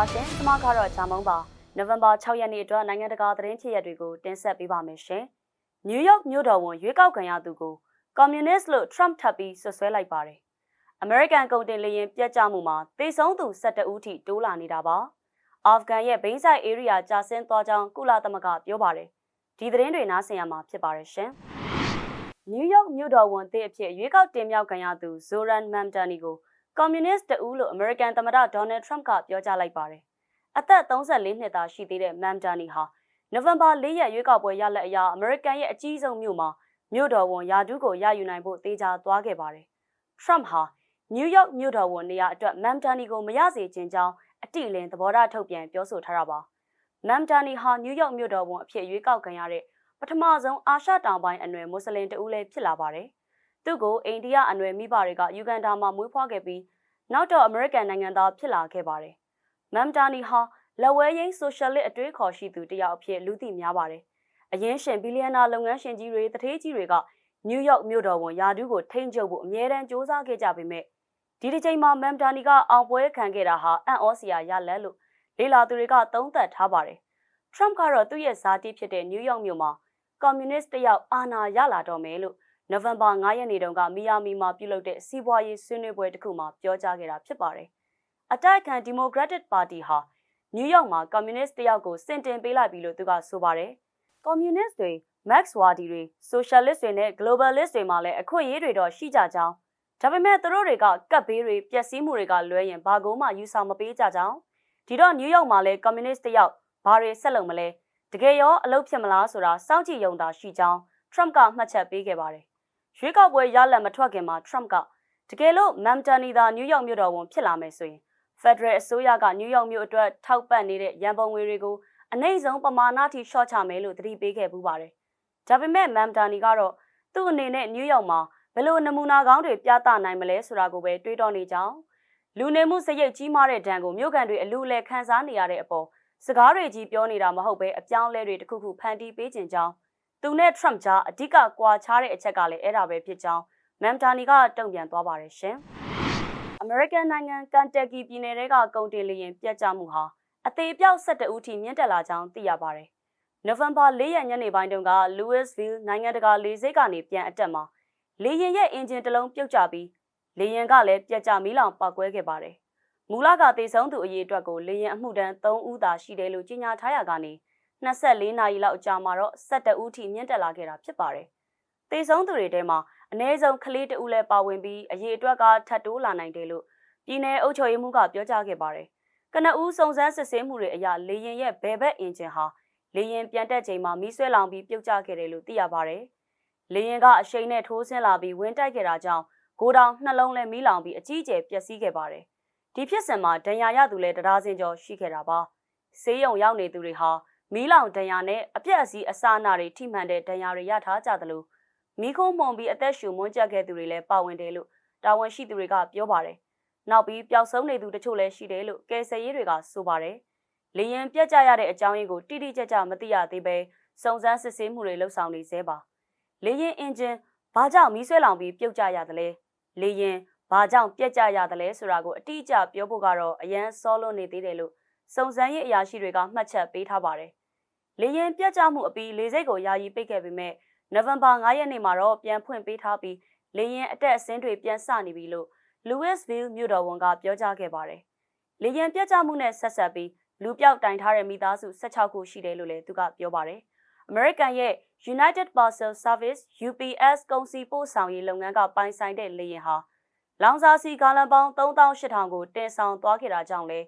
ပါရှင်။ကျွန်မကတော့ဂျာမုံပါ။နိုဝင်ဘာ6ရက်နေ့အတွက်နိုင်ငံတကာသတင်းဖြစ်ရပ်တွေကိုတင်ဆက်ပေးပါမယ်ရှင်။နယူးယောက်မြို့တော်ဝန်ရွေးကောက်ခံရသူကိုကွန်မြူနစ်လို့ Trump ထပ်ပြီးဆွဆွဲလိုက်ပါတယ်။ American ကုန်တင်လေယာဉ်ပြတ်ကျမှုမှာသေဆုံးသူ12ဦးထိတိုးလာနေတာပါ။အာဖဂန်ရဲ့ဘိန်းဆိုင် area ကြာဆင်းသွားကြောင်းကုလသမဂ္ဂပြောပါတယ်။ဒီသတင်းတွေနားဆင်ရမှာဖြစ်ပါတယ်ရှင်။နယူးယောက်မြို့တော်ဝန်သစ်အဖြစ်ရွေးကောက်တင်မြှောက်ခံရသူ Zoran Mamdani ကို ကွန်မြူနစ်တဦးလို့အမေရိကန်သမ္မတဒေါ်နယ်ထရမ့်ကပြောကြားလိုက်ပါတယ်။အသက်34နှစ်သားရှိသေးတဲ့ Mamdani ဟာနိုဝင်ဘာ၄ရက်ရွေးကောက်ပွဲရလဒ်အရအမေရိကန်ရဲ့အကြီးဆုံးမြို့မှာမြို့တော်ဝန်ယာဒူးကိုရယူနိုင်ဖို့တေချာသွားခဲ့ပါတယ်။ Trump ဟာနယူးယောက်မြို့တော်ဝန်နေရာအတွက် Mamdani ကိုမရစေချင်ကြောင်းအတိအလင်းသဘောထားထုတ်ပြန်ပြောဆိုထားတာပါ။ Mamdani ဟာနယူးယောက်မြို့တော်ဝန်အဖြစ်ရွေးကောက်ခံရတဲ့ပထမဆုံးအာရှတောင်ပိုင်းအနွယ်မွတ်စလင်တဦးလည်းဖြစ်လာပါတယ်။ သူ့ကိုအိန္ဒိယအနွယ်မိဘတွေကယူဂန်ဒါမှာမွေးဖွားခဲ့ပြီးနောက်တော့အမေရိကန်နိုင်ငံသားဖြစ်လာခဲ့ပါတယ်။မမ်တာနီဟာလက်ဝဲရင်းဆိုရှယ်လစ်အတွေးခေါ်ရှိသူတယောက်အဖြစ်လူသိများပါတယ်။အရင်းရှင်ဘီလီယံနာလုပ်ငန်းရှင်ကြီးတွေတထေးကြီးတွေကနယူးယောက်မြို့တော်ဝန်ယာဒူးကိုထိန်းချုပ်ဖို့အမြဲတမ်းစ조사ခဲ့ကြပေမဲ့ဒီတစ်ချိန်မှာမမ်တာနီကအောင်ပွဲခံခဲ့တာဟာအံ့ဩစရာရလက်လို့လေလာသူတွေကသုံးသပ်ထားပါတယ်။ Trump ကတော့သူ့ရဲ့ဇာတိဖြစ်တဲ့နယူးယောက်မြို့မှာကွန်မြူနစ်တယောက်အာဏာရလာတော့မယ်လို့ နိုဝင်ဘာ9ရက်နေ့တုန်းကမီယာမီမှာပြုလုပ်တဲ့စီးပွားရေးဆွေးနွေးပွဲတစ်ခုမှာပြောကြားခဲ့တာဖြစ်ပါတယ်။အတိုက်ခံ Democratic Party ဟာနယူးယောက်မှာကွန်မြူနစ်တယောက်ကိုစင်တင်ပေးလိုက်ပြီလို့သူကဆိုပါတယ်။ကွန်မြူနစ်တွေ Max ဝါဒီတွေ Socialist တွေနဲ့ Globalist တွေမှာလည်းအခွင့်အရေးတွေတော့ရှိကြကြောင်းဒါပေမဲ့သူတို့တွေကကပ်ဘေးတွေပျက်စီးမှုတွေကလွဲရင်ဘာကိုမှယူဆောင်မပေးကြကြောင်းဒီတော့နယူးယောက်မှာလည်းကွန်မြူနစ်တယောက်ဘာတွေဆက်လုပ်မလဲတကယ်ရောအလုပ်ဖြစ်မလားဆိုတာစောင့်ကြည့်ရုံသာရှိကြောင်း Trump ကမှတ်ချက်ပေးခဲ့ပါတယ်။ ရွေးကောက်ပွဲရလဒ်မထွက်ခင်မှာ Trump ကတကယ်လို့မမ်တန်နီသာနယူးယောက်မြို့တော်ဝန်ဖြစ်လာမယ်ဆိုရင် Federal အစိုးရကနယူးယောက်မြို့အတွက်ထောက်ပံ့နေတဲ့ရန်ပုံငွေတွေကိုအနှိမ့်ဆုံးပမာဏထိရှော့ချမယ်လို့တတိပေးခဲ့ပူးပါတယ်။ဒါပေမဲ့မမ်တာနီကတော့သူ့အနေနဲ့နယူးယောက်မှာဘယ်လိုနမူနာကောင်းတွေပြသနိုင်မလဲဆိုတာကိုပဲတွေးတောနေကြောင်းလူနေမှုစရိတ်ကြီးမားတဲ့ဒဏ်ကိုမြို့ကန်တွေအလူအလဲခန်းစားနေရတဲ့အပေါ်စကားတွေကြီးပြောနေတာမဟုတ်ပဲအပြောင်းလဲတွေတခုခုဖန်တီးပေးခြင်းကြောင်း သူနဲ့ Trump ကြားအဓိကကွာခြားတဲ့အချက်ကလည်းအဲ့ဒါပဲဖြစ်ကြောင်းမမ်တာနီကတုံ့ပြန်သွားပါတယ်ရှင်။ American နိုင်ငံကန်တက်ကီပြည်နယ်ကကုန်တင်လေယာဉ်ပြတ်ကျမှုဟာအသေးပြောက်12ဦးထိမြင့်တက်လာကြောင်းသိရပါတယ်။နိုဝင်ဘာ၄ရက်ညနေပိုင်းတုန်းက Louisville နိုင်ငံတကာလေဆိပ်ကနေပြန်အတက်မှာလေယာဉ်ရဲ့အင်ဂျင်တစ်လုံးပြုတ်ကျပြီးလေယာဉ်ကလည်းပြတ်ကျမီးလောင်ပောက်ကွဲခဲ့ပါတယ်။မူလကသေဆုံးသူအရေးအတွက်ကိုလေယာဉ်အမှုတန်း3ဦးသာရှိတယ်လို့ကြေညာထားရကနေ 24နာရီလောက်အကြာမှာတော့12ဦးထိမြင့်တက်လာခဲ့တာဖြစ်ပါတယ်။သေဆုံးသူတွေထဲမှာအ ਨੇ ဆုံးကလေးတဦးလည်းပါဝင်ပြီးအရေးအတွက်ကထပ်တိုးလာနိုင်တယ်လို့ပြည်내အုပ်ချုပ်ရေးမှူးကပြောကြားခဲ့ပါတယ်။ကနဦးစုံစမ်းစစ်ဆေးမှုတွေအရလေရင်ရဲ့ဘယ်ဘက်အင်ဂျင်ဟာလေရင်ပြန်တက်ချိန်မှာမီးဆွဲလောင်ပြီးပြုတ်ကျခဲ့တယ်လို့သိရပါတယ်။လေရင်ကအရှိန်နဲ့ထိုးဆင်းလာပြီးဝင်းတိုက်ခဲ့တာကြောင့်ဂိုတောင်နှလုံးလဲမီးလောင်ပြီးအကြီးအကျယ်ပျက်စီးခဲ့ပါတယ်။ဒီဖြစ်စဉ်မှာဒဏ်ရာရသူလည်းတရားစင်ကျော်ရှိခဲ့တာပါ။ဆေးရုံရောက်နေသူတွေဟာ မီးလောင်ဒဏ်ရာနဲ့အပြက်အစည်းအစာနာတွေထိမှန်တဲ့ဒဏ်ရာတွေရထားကြသလိုမိခိုးမှုန်ပြီးအသက်ရှူမွန်းကြက်ခဲ့သူတွေလည်းပါဝင်တယ်လို့တာဝန်ရှိသူတွေကပြောပါတယ်။နောက်ပြီးပျောက်ဆုံးနေသူတချို့လည်းရှိတယ်လို့ကယ်ဆယ်ရေးတွေကဆိုပါတယ်။လေရင်ပြက်ကျရတဲ့အကြောင်းရင်းကိုတိတိကျကျမသိရသေးပဲစုံစမ်းစစ်ဆေးမှုတွေလှုပ်ဆောင်နေသေးပါ။လေရင်အင်ဂျင်ဘာကြောင့်မီးဆွဲလောင်ပြီးပြုတ်ကျရသလဲ။လေရင်ဘာကြောင့်ပြက်ကျရသလဲဆိုတာကိုအတိအကျပြောဖို့ကတော့အရန်စောလွန်းနေသေးတယ်လို့စုံစမ်းရေးအရာရှိတွေကမှတ်ချက်ပေးထားပါတယ်။ လေရင်ပြက်ကျမှုအပြီးလေစိတ်ကိုယာယီပိတ်ခဲ့ပေမဲ့နိုဝင်ဘာ9ရက်နေ့မှာတော့ပြန်ဖွင့်ပေးထားပြီးလေရင်အတက်အဆင်းတွေပြန်စနေပြီလို့ Louisville မြို့တော်ဝန်ကပြောကြားခဲ့ပါတယ်။လေရင်ပြတ်ကျမှုနဲ့ဆက်ဆက်ပြီးလူပြောက်တိုင်ထားတဲ့မိသားစု16ခုရှိတယ်လို့လည်းသူကပြောပါတယ်။ American ရဲ့ United Parcel Service UPS ကုန်စည်ပို့ဆောင်ရေးလုပ်ငန်းကပိုင်ဆိုင်တဲ့လေရင်ဟာလောင်စာစီဂါလန်ပေါင်း3800ကိုတင်ဆောင်သွားခဲ့တာကြောင့်လဲ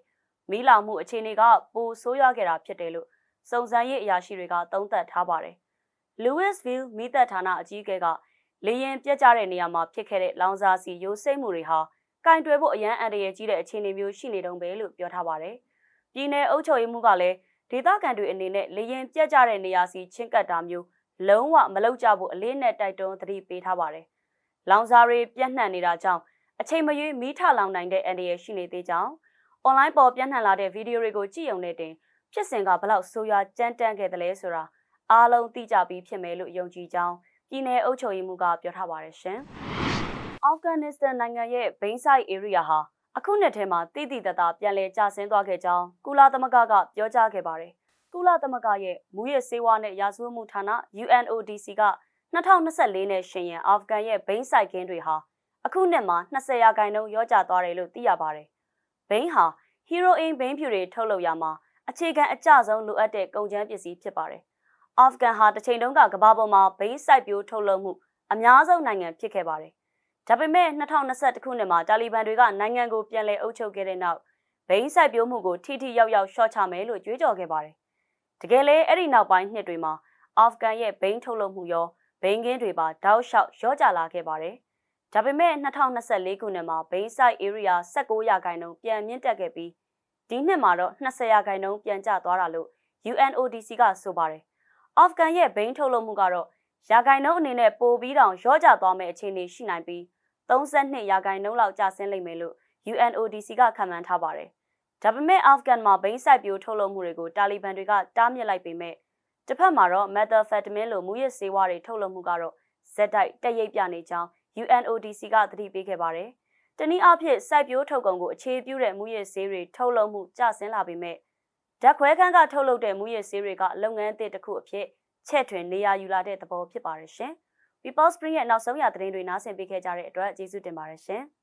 မီးလောင်မှုအခြေအနေကပိုဆိုးရွားခဲ့တာဖြစ်တယ်လို့ စုံစမ်းရေးအရာရှိတွေကသုံးသပ်ထားပါတယ်။ Louisville မိသက်ဌာနအကြီးအကဲကလေရင်ပြက်ကျတဲ့နေရာမှာဖြစ်ခဲ့တဲ့လောင်စာစီရိုးစိမ့်မှုတွေဟာကင်တွယ်ဖို့အရန်အန္တရာယ်ကြီးတဲ့အခြေအနေမျိုးရှိနေတုံးပဲလို့ပြောထားပါတယ်။ပြည်내အုပ်ချုပ်ရေးမှူးကလည်းဒေသခံတွေအနေနဲ့လေရင်ပြက်ကျတဲ့နေရာစီချင်းကပ်တာမျိုးလုံးဝမလုပ်ကြဖို့အလေးနဲ့တိုက်တွန်းသတိပေးထားပါတယ်။လောင်စာတွေပြန့်နှံ့နေတာကြောင့်အချိန်မရွေးမီးထလောင်နိုင်တဲ့အန္တရာယ်ရှိနေသေးကြောင်းအွန်လိုင်းပေါ်ပြန့်နှံ့လာတဲ့ဗီဒီယိုတွေကိုကြည့်ရုံနဲ့တင် ဖြစ်စဉ်ကဘလောက်ဆိုးရွားကြမ်းတမ်းခဲ့တယ်လဲဆိုတာအားလုံးသိကြပြီးဖြစ်မယ်လို့ယုံကြည်ကြောင်းပြည်내အုပ်ချုပ်ရေးမှူးကပြောထားပါတယ်ရှင်။အာဖဂန်နစ္စတန်နိုင်ငံရဲ့ဘိန်းဆိုင် area ဟာအခုနှစ်ထဲမှာတိတိတတ်တာပြန်လည်ကျဆင်းသွားခဲ့ကြောင်းကုလသမဂ္ဂကပြောကြားခဲ့ပါတယ်။ကုလသမဂ္ဂရဲ့မူရစေဝါနဲ့ရာဇဝတ်မှုဌာန UNODC က2024နဲ့ရှင်ရင်အာဖဂန်ရဲ့ဘိန်းစိုက်ကင်းတွေဟာအခုနှစ်မှာ20ရာခိုင်နှုန်းရောကျသွားတယ်လို့သိရပါတယ်။ဘိန်းဟာဟီရိုအင်ဘိန်းဖြူတွေထုတ်လုပ်ရမှာ အခြေခံအကျဆုံးလိုအပ်တဲ့ကုန်ကျန်းပစ္စည်းဖြစ်ပါတယ်။အာဖဂန်ဟာတစ်ချိန်တုန်းကကမ္ဘာပေါ်မှာဘိန်းစိုက်ပျိုးထုတ်လုပ်မှုအများဆုံးနိုင်ငံဖြစ်ခဲ့ပါတယ်။ဒါပေမဲ့2021ခုနှစ်မှာတာလီဘန်တွေကနိုင်ငံကိုပြန်လည်အုပ်ချုပ်ခဲ့တဲ့နောက်ဘိန်းစိုက်ပျိုးမှုကိုထိထိရောက်ရောက်ရှော့ချမယ်လို့ကြွေးကြော်ခဲ့ပါတယ်။တကယ်လဲအဲ့ဒီနောက်ပိုင်းနှစ်တွေမှာအာဖဂန်ရဲ့ဘိန်းထုတ်လုပ်မှုရောဘိန်းကင်းတွေပါတောက်လျှောက်ရော့ကျလာခဲ့ပါတယ်။ဒါပေမဲ့2024ခုနှစ်မှာဘိန်းစိုက် area 16ရာခိုင်နှုန်းပြန်မြင့်တက်ခဲ့ပြီး ဒီနှစ်မှာတော့20ရာခိုင်နှုန်းပြန်ကျသွားတာလို့ UNODC ကဆိုပါတယ်။အာဖဂန်ရဲ့ဘိန်းထုတ်လုပ်မှုကတော့ရာခိုင်နှုန်းအနေနဲ့ပိုပြီးတောင်ရော့ကျသွားမယ့်အခြေအနေရှိနိုင်ပြီး32ရာခိုင်နှုန်းလောက်ကျဆင်းလိမ့်မယ်လို့ UNODC ကခန့်မှန်းထားပါတယ်။ဒါပေမဲ့အာဖဂန်မှာဘိန်းစိုက်ပျိုးထုတ်လုပ်မှုတွေကိုတာလီဘန်တွေကတားမြစ်လိုက်ပေမဲ့တစ်ဖက်မှာတော့ methamphetamine လိုမူရစ်ဆေးဝါးတွေထုတ်လုပ်မှုကတော့ဇက်တိုက်တက်ရိပ်ပြနေကြောင်း UNODC ကသတိပေးခဲ့ပါတယ်။ တနည်းအားဖြင့်စိုက်ပျိုးထုတ်ကုန်ကိုအခြေပြုတဲ့မူရစ်ဆေးတွေထုတ်လုပ်မှုကျဆင်းလာပေမဲ့ဓာတ်ခွဲခန်းကထုတ်လုပ်တဲ့မူရစ်ဆေးတွေကလုပ်ငန်းအသစ်တစ်ခုအဖြစ်ချဲ့ထွင်နေရာယူလာတဲ့သဘောဖြစ်ပါတယ်ရှင်။ People Spring ရဲ့နောက်ဆုံးရသတင်းတွေနားဆင်ပေးခဲ့ကြတဲ့အတွက်ကျေးဇူးတင်ပါတယ်ရှင်။